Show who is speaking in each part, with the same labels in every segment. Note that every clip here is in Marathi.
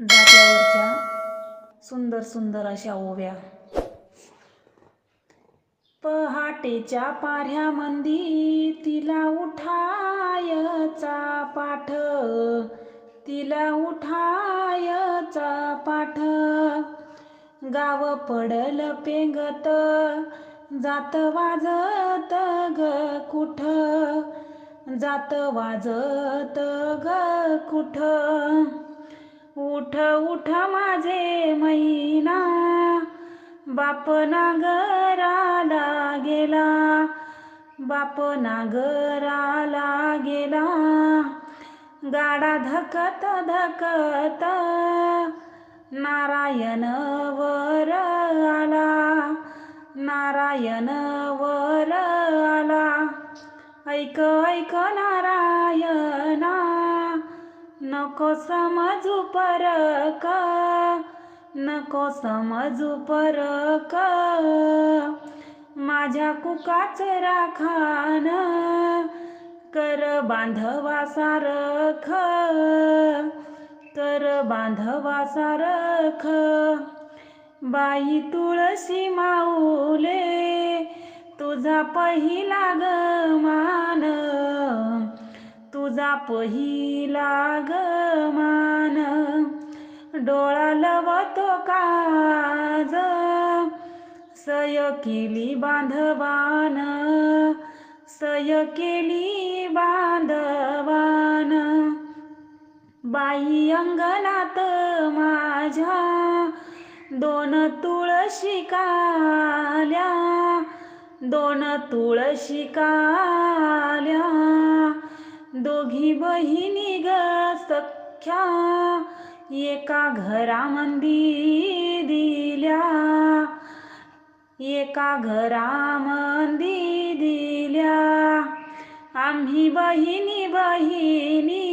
Speaker 1: जात्यावरच्या सुंदर सुंदर अशा ओव्या. पहाटेच्या पाऱ्यामंदी तिला उठायचा पाठ. तिला उठायचा पाठ. गाव पडल पेंगत जात वाजत ग कुठ? जात वाजत ग कुठ? उठ उठ माझे मैना बाप नागराला गेला. बाप नागराला गेला. गाडा धकत धकत नारायण वर आला. नारायण वर आला. ऐक ऐक नारायण. नको समजू का नको समजू का माझ्या कुकाच राखान कर बांधवा सारख कर बांधवा सारख. बाई तुळशी माऊले तुझा पहिला गमान तुझा पहिला गमान डोळा लवतो काज. सय केली बांधवान. सय केली बांधवान. बाई अंगणात माझ्या दोन तुळशी काल्या. दोन तुळशी काल्या. दोघी बहिणी ग सख्या, एका घरामंदी दिल्या, एका घरामंदी दिल्या. आम्ही बहिणी बहिणी,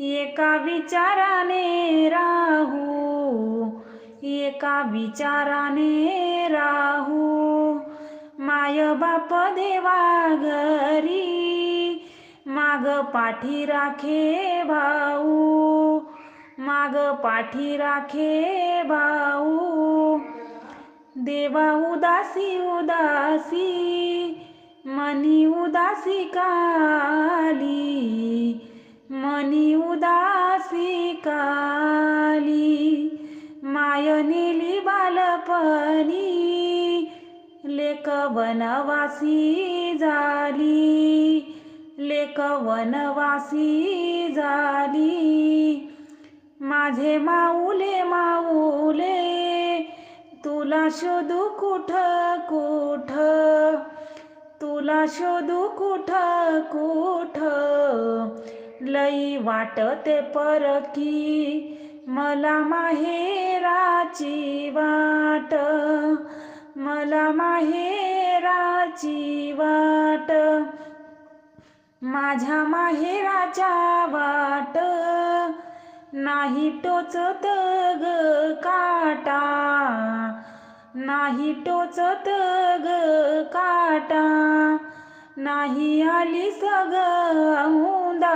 Speaker 1: एका विचाराने राहू, एका विचाराने राहू. माय बाप देवा पाठी राखे भाऊ. माग पाठी राखे भाऊ. देवा उदासी उदासी. मनी उदासी काली. मनी उदासी काली. माय नेली बालपणी. लेक बनवासी झाली. लेख वनवासी झाली. माझे माऊले माऊले तुला शोधू कुठ कुठ? तुला शोधू कुठ कुठ? लई वाटते परकी मला माहेराची वाट. मला माहेराची वाट. माझ्या माहेराच्या वाट. नाही टोचत ग काटा. नाही टोचत ग काटा. नाही आली सग हुंदा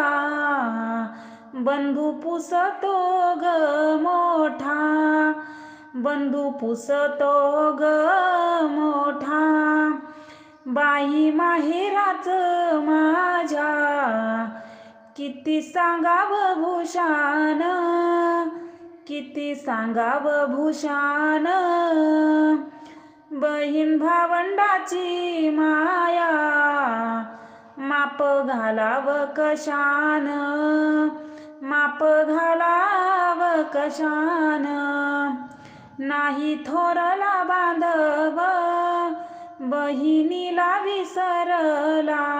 Speaker 1: बंधू पुसतो ग मोठा. बंधू पुसतो ग मोठा. बाई माहेराच मा किती सांगाव भूषण? किती सांगाव भूषण? बहीण भावंडाची माया माप घालाव कशान? माप घालाव कशान? नाही थोरला बांधव बहिणीला विसरला.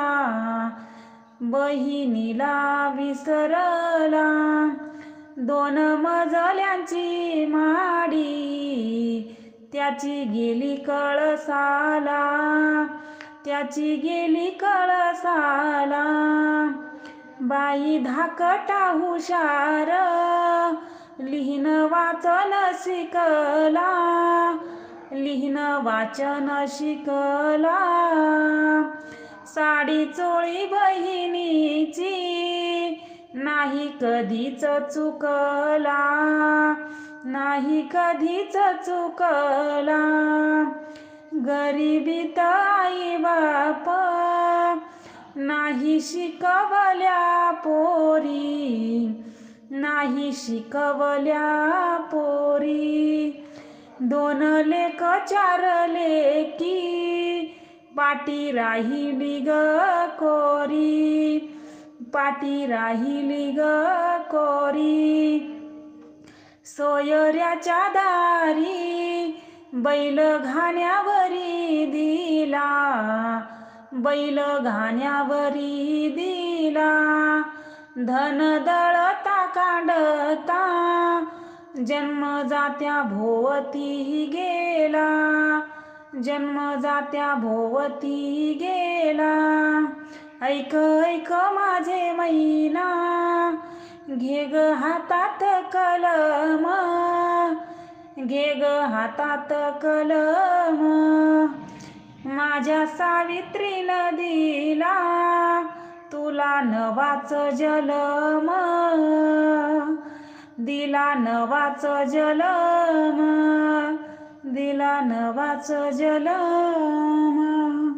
Speaker 1: बहिणीला विसरला. दोन मजल्यांची माडी त्याची गेली कळसाला. त्याची गेली कळसाला. बाई धाकटा हुशार लिहिन वाचन शिकला. लिहिन वाचन शिकला. साडी चोळी बहिणीची नाही कधीच चुकला नाही कधीच चुकला. गरिबीत आई बाप नाही शिकवल्या पोरी नाही शिकवल्या पोरी. दोन लेख चार लेकी पाटी राहिली ग कोरी. पाटी राहिली ग कोरी. सोयऱ्याच्या दारी बैल घाण्यावरी दिला. बैल घाण्यावरी दिला. धन दळता कांडता. जन्म जात्या भोवती गेला. जन्मजात्या भोवती गेला. ऐक ऐक माझे मैना घे ग हातात कलम. घे ग हातात कलम. माझ्या सावित्री दिला तुला नवाच जलम. दिला नवाच जलम. दिला नवाच जलम.